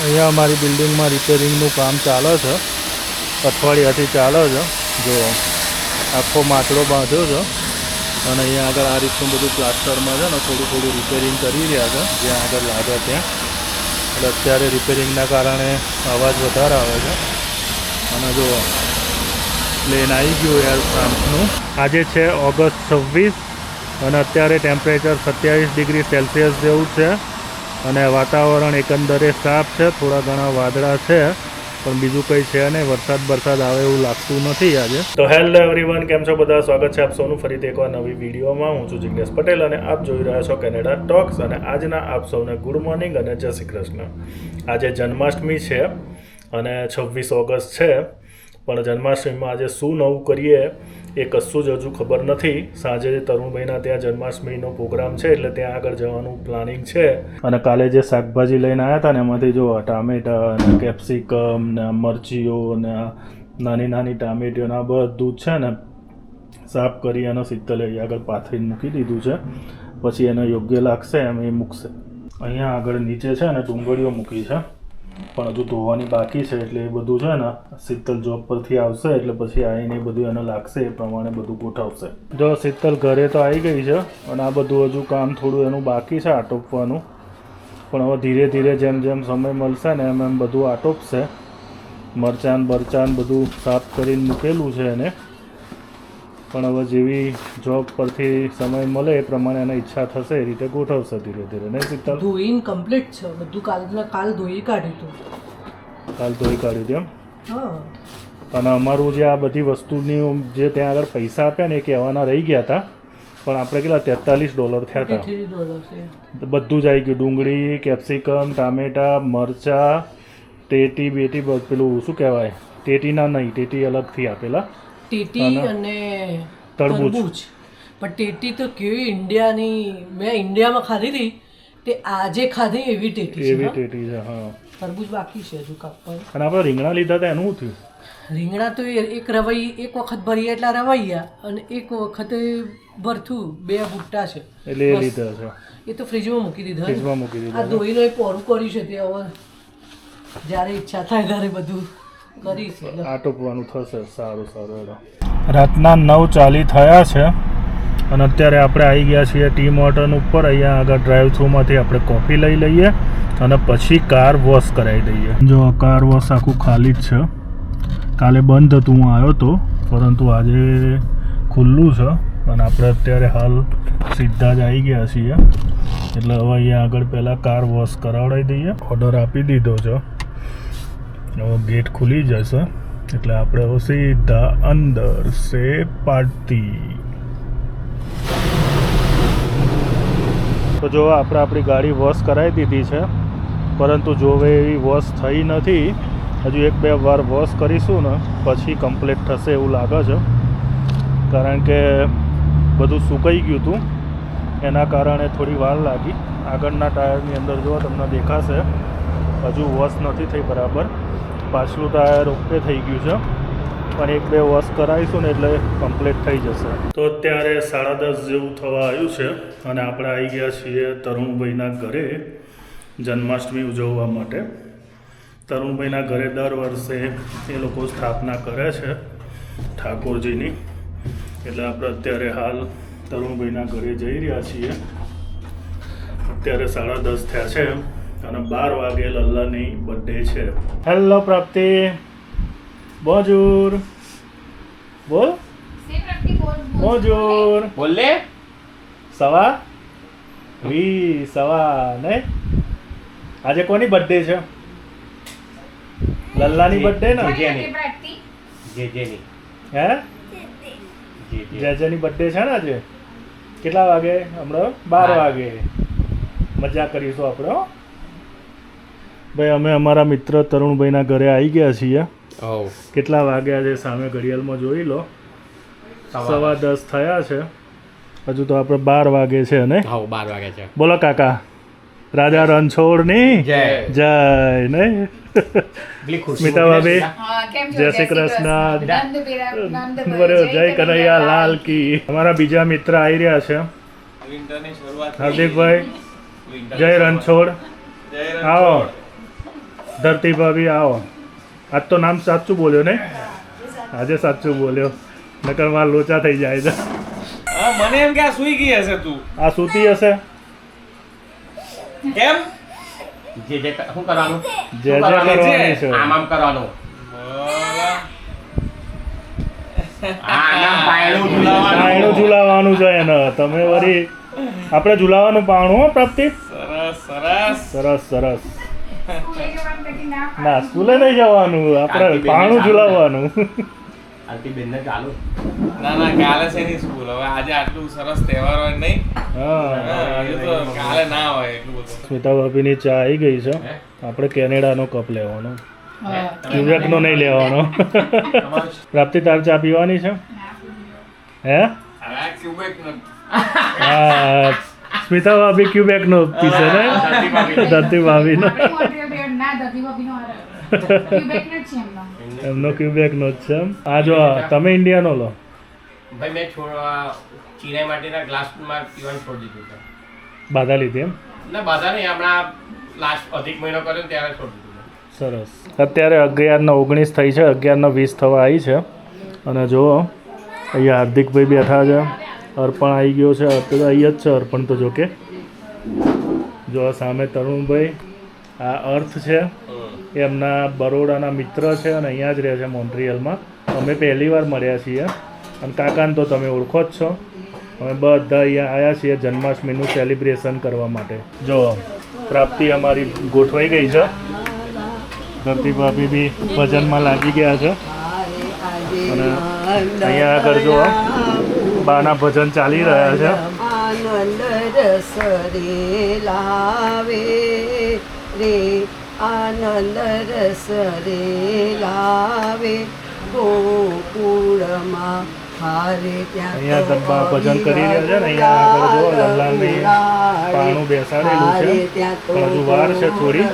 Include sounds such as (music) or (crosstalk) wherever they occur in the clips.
અહીંયા અમારી બિલ્ડિંગમાં રિપેરિંગનું કામ ચાલે છે. અઠવાડિયાથી ચાલે છે. જો આખો માટલો બાંધ્યો છે. અને અહીંયા આગળ આ રીતનું બધું પ્લાસ્ટરમાં છે ને થોડું થોડું રિપેરિંગ કરી રહ્યા છે. જ્યાં આગળ લાગે ત્યાં. એટલે અત્યારે રિપેરિંગના કારણે અવાજ વધારે આવે છે. અને જો પ્લેન આવી ગયું એર ફ્રાન્સનું આજે છે ઓગસ્ટ છવ્વીસ અને અત્યારે ટેમ્પરેચર સત્યાવીસ ડિગ્રી સેલ્સિયસ જેવું છે. અને વાતાવરણ એકંદરે સાફ છે, થોડા ઘણા વાદળા છે, પણ બીજું કંઈ છે નહીં. વરસાદ વરસાદ આવે એવું લાગતું નથી આજે. તો હેલો એવરીવન કેમ છો બધા? સ્વાગત છે આપ સૌનું ફરીથી એકવાર નવી વિડીયોમાં. હું છું જિગ્નેશ પટેલ અને આપ જોઈ રહ્યા છો કેનેડા ટોક્સ. અને આજના આપ સૌને ગુડ મોર્નિંગ અને જય શ્રી કૃષ્ણ. આજે જન્માષ્ટમી છે અને છવ્વીસ ઓગસ્ટ છે. પણ જન્માષ્ટમીમાં આજે શું નવું કરીએ એ કશું જ હજુ ખબર નથી. સાંજે તરુણભાઈના ત્યાં જન્માષ્ટમીનો પ્રોગ્રામ છે, એટલે ત્યાં આગળ જવાનું પ્લાનિંગ છે. અને કાલે જે શાકભાજી લઈને આવ્યા હતા ને, એમાંથી જો ટામેટા ને કેપ્સિકમ ને મરચીઓ ને નાની નાની ટામેટીઓને આ બધું છે ને, સાફ કરી અને શીતલ અહીં આગળ પાથરીને મૂકી દીધું છે. પછી એને યોગ્ય લાગશે એમ એ મૂકશે. અહીંયા આગળ નીચે છે ને, ડુંગળીઓ મૂકી છે. પણ હજુ ધોવાની બાકી છે એટલે એ બધું છે ને, શીતલ જોબ પરથી આવશે એટલે પછી આવીને બધું એને લાગશે, એ પ્રમાણે બધું ગોઠવશે. જો શીતલ ઘરે તો આવી ગઈ છે અને આ બધું હજુ કામ થોડું એનું બાકી છે, આટોપવાનું. પણ હવે ધીરે ધીરે જેમ જેમ સમય મળશે ને એમ એમ બધું આટોપશે. મરચાન બરચાન બધું સાફ કરીને મૂકેલું છે એને. પણ હવે જેવી જોબ પરથી સમય મળે એ પ્રમાણે એને ઈચ્છા થશે એ રીતે ગોઠવશે ધીરે ધીરે. નહીં શીતલ? ધોઈને કમ્પ્લીટ છે. બધું કાલ કાલ ધોઈ કાઢ્યું હતું કાલ ધોઈ કાઢ્યું તેમ હા. અને અમારું જે આ બધી વસ્તુની જે ત્યાં આગળ પૈસા આપ્યા ને એ કહેવાના રહી ગયા હતા. પણ આપણે કેટલા તેતાલીસ ડોલર થયા હતા. બધું જ આવી ગયું. ડુંગળી કેપ્સિકમ ટામેટા મરચાં ટેટી બેટી પેલું શું કહેવાય? ટેટીના નહીં ટેટી અલગથી આપેલા. ટેટી અને તરબૂચ. પણ ટેટી તો કેવી ઇન્ડિયાની મેં ઇન્ડિયામાં ખાધી હતી તે આજે ખાધી એવી ટેટી એવી ટેટી છે હા. તરબૂચ બાકી છે હજુ કાપવાનું અને આપણે રીંગણા લીધા હતા એનું શું થયું? રીંગણા તો એક રવાઈ એક વખત ભરીએ એટલા રવાઈયા અને એક વખતે ભરથું બે ભૂટ્ટા છે. એટલે એ લીધા છે. એ તો ફ્રીજમાં મૂકી દીધા ફ્રીજમાં મૂકી દીધા આ ધોઈને એ પોરું કર્યું છે તે હવે. જ્યારે ઈચ્છા થાય ત્યારે બધું કરીશ એટલે. આટોપવાનું થશે સારું સારું હેડો. રાતના નવ ચાલી થયા છે અને અત્યારે આપણે આવી ગયા છીએ ટી મોર્ટન ઉપર. અહીંયા આગળ ડ્રાઈવ થ્રુમાંથી આપણે કોફી લઈ લઈએ અને પછી કાર વોશ કરાવી દઈએ. જો કાર વોશ આખું ખાલી જ છે. કાલે બંધ હતું હું આવ્યો હતો પરંતુ આજે ખુલ્લું છે અને આપણે અત્યારે હાલ સીધા જ આવી ગયા છીએ. એટલે હવે અહીંયા આગળ પહેલાં કાર વોશ કરાવડાવી દઈએ. ઓર્ડર આપી દીધો છે. ગેટ ખુલી જશે. એટલે આપણે સીધા અંદર સે પાર્ટી. તો જો આપણે આપણી ગાડી વોશ કરાવી દીધી છે, પરંતુ જોવે એવી વોશ થઈ નથી, હજુ એક બે વાર વોશ કરીશું ને, પછી કમ્પ્લીટ થશે એવું લાગે છે. કારણ કે બધું સુકાઈ ગયું હતું, એના કારણે થોડી વાર લાગી. આગળના ટાયરની અંદર જો તમને દેખાશે હજુ વોશ નથી થઈ બરાબર. પાછલું ટાયર ઓકે થઈ ગયું છે. પણ એક બે વોશ કરાવીશું ને એટલે કમ્પ્લીટ થઈ જશે. તો અત્યારે સાડા દસ જેવું થવા આવ્યું છે અને આપણે આવી ગયા છીએ તરુણભાઈના ઘરે જન્માષ્ટમી ઉજવવા માટે. તરુણભાઈના ઘરે દર વર્ષે એ લોકો સ્થાપના કરે છે ઠાકોરજીની. એટલે આપણે અત્યારે હાલ તરુણભાઈના ઘરે જઈ રહ્યા છીએ. અત્યારે સાડા દસ થયા છે. અને બાર વાગે લલ્લાની બર્થડે છે. હેલો પ્રાપ્તિ. બોજુર. બોલ. બોજુર. બોલે. સવા વી સવા ને. આજે કોની બર્થડે છે? લલ્લાની બર્થડે ને? જેની જેજેની હે? જેજેની બર્થડે છે ને આજે? કેટલા વાગે? હમણાં બાર બાર. વાગે. મજા કરીશું આપણે હો. ભાઈ અમે અમારા મિત્ર તરુણભાઈના ઘરે આવી ગયા છીએ. કેટલા વાગ્યા છે સામે ઘડિયાળમાં જોઈ લો. સવા દસ. થયા છે. હજુ તો આપણે બાર વાગે છે ને? બાર વાગે છે. બોલો કાકા. રાજા રણછોડની જય. જય ને? સ્મિતા ભાભી સીધા. હા, કેમ છો? જય શ્રી કૃષ્ણ. જય કનૈયા લાલ. કી. અમારા બીજા મિત્ર આવી રહ્યા છે. હાર્દિકભાઈ જય રણછોડ. આવો. ધરતી ભાભી આવો. આજ તો નામ સાચું બોલ્યો ને? આજે સાચું બોલ્યો. નકર માર લોચા થઈ જાય છે. મને એમ કે આ સુઈ ગઈ હશે તું. આ સૂતી હશે? કેમ? જે જે શું કરવાનું? જે જે કરવાનું? છે. આમ આમ કરવાનું. પાયણું છે એને. તમે વળી આપણે ઝુલાવાનું પાણું હો પ્રાપ્તિ. સરસ સરસ. સરસ સરસ. ના સ્કૂલે નહીં જવાનું. આપણે પાણું ઝુલાવવાનું. આરતી બેનને ચાલો. ના ના કાલે છે ની સ્કૂલ. હવે આજે આટલું સરસ તહેવાર હોય નહીં. હા. કાલે ના હોય એટલું બધું. સ્મિતા ભાભીની ચા આવી ગઈ છે? આપણે કેનેડાનો કપ લેવાનો. હા. ક્યુબેકનો નહીં લેવાનો. પ્રાપ્તિ તાર ચા પીવાની છે? હે? ક્યુબેક. હા સ્મિતા ભાભી ક્યુબેકનો પીશે ને? ધરતી ભાભી. ધરતી ભાભીનો. (laughs) ના ધરતી ભાભીનો હારો. ક્યુબેક નો જ છે એમનો. એમનો ક્યુબેકનો જ છે એમ. આ જો તમે ઇન્ડિયાનો લો. ભાઈ મેં છોડવા ચિનાઈ માટેના ગ્લાસમાં પીવાનું છોડી દીધું બાધા લીધી એમ? ના બાધા નહીં હમણાં લાસ્ટ અધિક મહિનો કર્યો ત્યારે છોડી દીધું સરસ. અત્યારે અગિયારનો ઓગણીસ થઈ છે અગિયારનો વીસ થવા આવી છે. અને જુઓ અહીંયા હાર્દિકભાઈ બેઠા છે. અર્પણ આવી ગયો છે અત્યારે અહીં જ છે અર્પણ તો જોકે જો સામે તરુણભાઈ. આ અર્થ છે એમના બરોડાના મિત્ર છે અને અહીંયા જ રહે છે મોન્ટ્રિયલમાં. અમે પહેલી વાર મળ્યા છીએ અને કાકાને તો તમે ઓળખો જ છો. અમે બધા અહીંયા આવ્યા છીએ જન્માષ્ટમીનું સેલિબ્રેશન કરવા માટે. જો પ્રાપ્તિ અમારી ગોઠવાઈ ગઈ છે. ધરતી ભાભી બી ભજનમાં લાગી ગયા છે. અને અહીંયા આગળ જો બાના ભજન ચાલી રહ્યા છે. આનંદ રસ રે લાવે. રે આનંદ રસ રે લાવે ગોકુળમાં હારે ત્યાં અહીંયા ભજન કરી રહ્યા છે ને અહીંયા આગળ જો લલ્લાની પારણું બેસાડેલું છે. હજુ વાર છે થોડી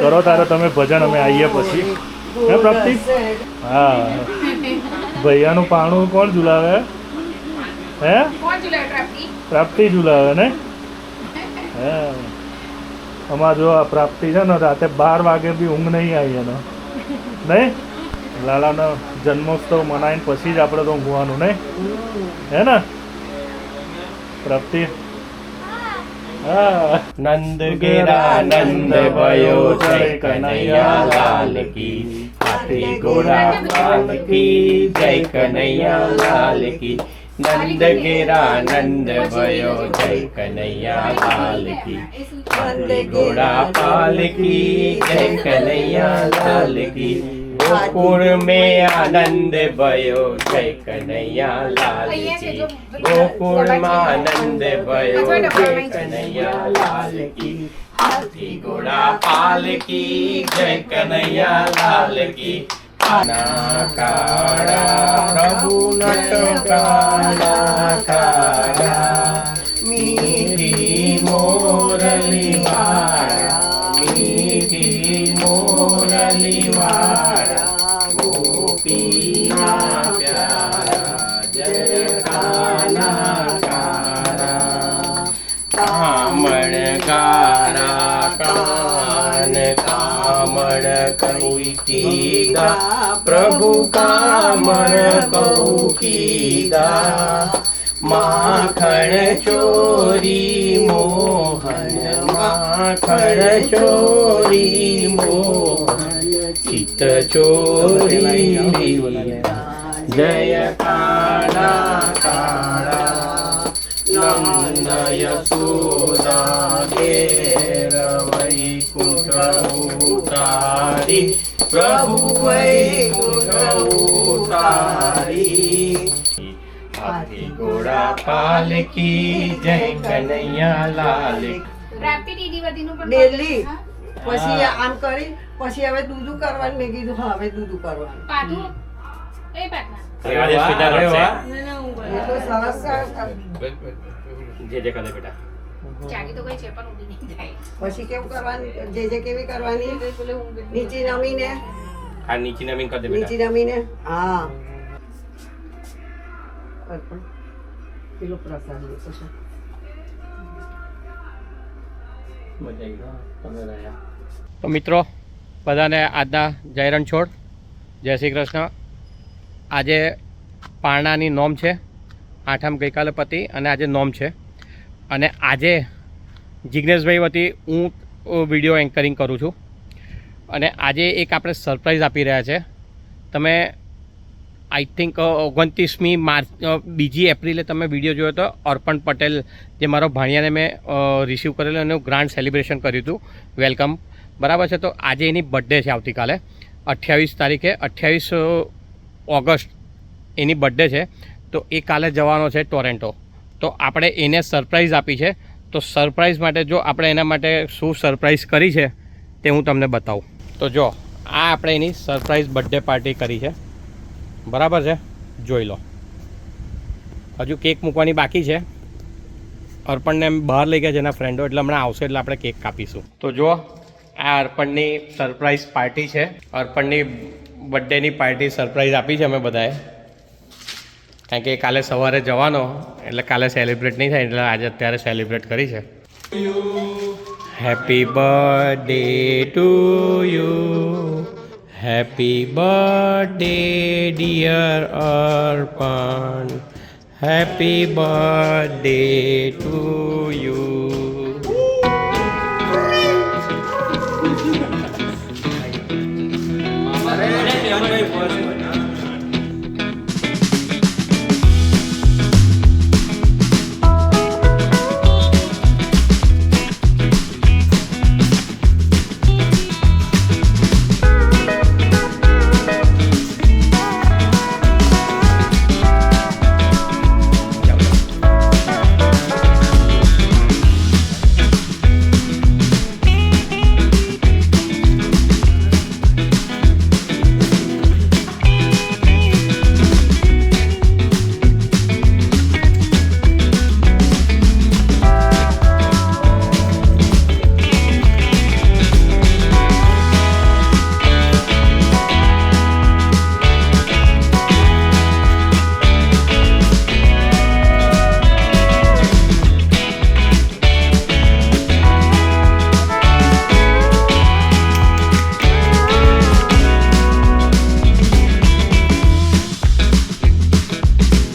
કરો તારે તમે ભજન અમે આવીએ પછી. હે પ્રાપ્તિ હા. ભૈયાનું પાણું કોણ ઝુલાવે? હે? પ્રાપ્તિ? પ્રાપ્તિ ઝુલાવે ને? હે (laughs) અમાર જો આ પ્રાપ્તિ છે ને રાતે બાર વાગે બી ઊંઘ નહીં આવી એનો. નહીં? લાલાનો જન્મોત્સવ મનાવીને પછી જ આપણે તો ઊંઘવાનું નહીં? હે ને? પ્રાપ્તિ? નંદ ગેરા નંદ ભયો જય કનૈયા લાલ કી. હાથી ઘોડા પાલકી જય કનૈયા લાલ કી. નંદ ઘેરા નંદ ભયો જય કનૈયા લાલ કી હાથી ઘોડા પાલકી જય કનૈયા લાલ કી ગોકુળ में આનંદ ભયો જય કનૈયા લાલ કી ગોકુળમાં આનંદ ભયો જય કનૈયા લાલ કી હાથી ઘોડા પાલકી જય કનૈયા લાલ કી કાના કાળા काळा प्रभू नटकाला मीठी मोरली वाळा मीठी मोरली वाळा गोपी प्यारा जय काना काळा बड़ कौकीदा प्रभु का मर कौकीदा माखण चोरी मोहन माखण चोरी मोहन चित चोरी जय काला काला नंदय सुदा गेरवै कुटरू ઉતારી પ્રભુ વૈકુંઠ હાથી ઘોડા પાલકી જય કનૈયા લાલ પ્રાપ્તિ દીદી વધીનું પણ ડેલી પછી આમ કરી પછી હવે દૂધું કરવાનું મેં કીધું હા હવે દૂધું કરવાનું? એ સરસ જે જે કરે બેટા જાગી તો ગઈ છે પણ ઊંઘી નહીં જાય. પછી કેવું કરવાનું? જે જે કેવી કરવાની. નીચે નમીને? આ નીચે નમીન કરી દે બેટા. નીચે નમીને? હા. અર્પણ પેલો પ્રસાદ લેતો છે તો મિત્રો બધાને આજના જય રણછોડ જય શ્રી કૃષ્ણ. આજે પારણાની નોમ છે. આઠમ ગઈકાલે પતિ અને આજે નોમ છે. અને આજે જિજ્ઞેશભાઈ વતી હું વીડિયો એન્કરિંગ કરું છું. અને આજે એક આપણે સરપ્રાઈઝ આપી રહ્યા છે. તમે આઈ થિંક ઓગણત્રીસમી માર્ચ બીજી એપ્રિલે તમે વીડિયો જોયો હતો અર્પણ પટેલ, જે મારો ભાણિયાને મેં રિસીવ કરેલો એનું ગ્રાન્ડ સેલિબ્રેશન કર્યું હતું. વેલકમ બરાબર છે? તો આજે એની બર્થડે છે આવતીકાલે. અઠ્યાવીસ તારીખે, અઠ્યાવીસ ઓગસ્ટ એની બર્થડે છે. તો એ કાલે જવાનો છે ટોરેન્ટો. તો આપણે એને સરપ્રાઈઝ આપી છે. તો સરપ્રાઈઝ માટે જો આપણે એના માટે શું સરપ્રાઈઝ કરી છે તે હું તમને બતાવું. તો જો, આ આપણે એની સરપ્રાઈઝ બર્થડે પાર્ટી કરી છે. બરાબર છે? જોઈ લો. હજુ કેક મૂકવાની બાકી છે. અર્પણને એમ બહાર લઈ ગયા છે એના ફ્રેન્ડો, એટલે હમણાં આવશે એટલે આપણે કેક કાપીશું. તો જુઓ આ અર્પણની સરપ્રાઈઝ પાર્ટી છે. અર્પણની બર્થડેની પાર્ટી સરપ્રાઈઝ આપી છે અમે બધાએ. કારણ કે કાલે સવારે જવાનો, એટલે કાલે સેલિબ્રેટ નહીં થાય, એટલે આજે અત્યારે સેલિબ્રેટ કરી છે. Happy birthday to you happy birthday dear Arpan happy birthday to you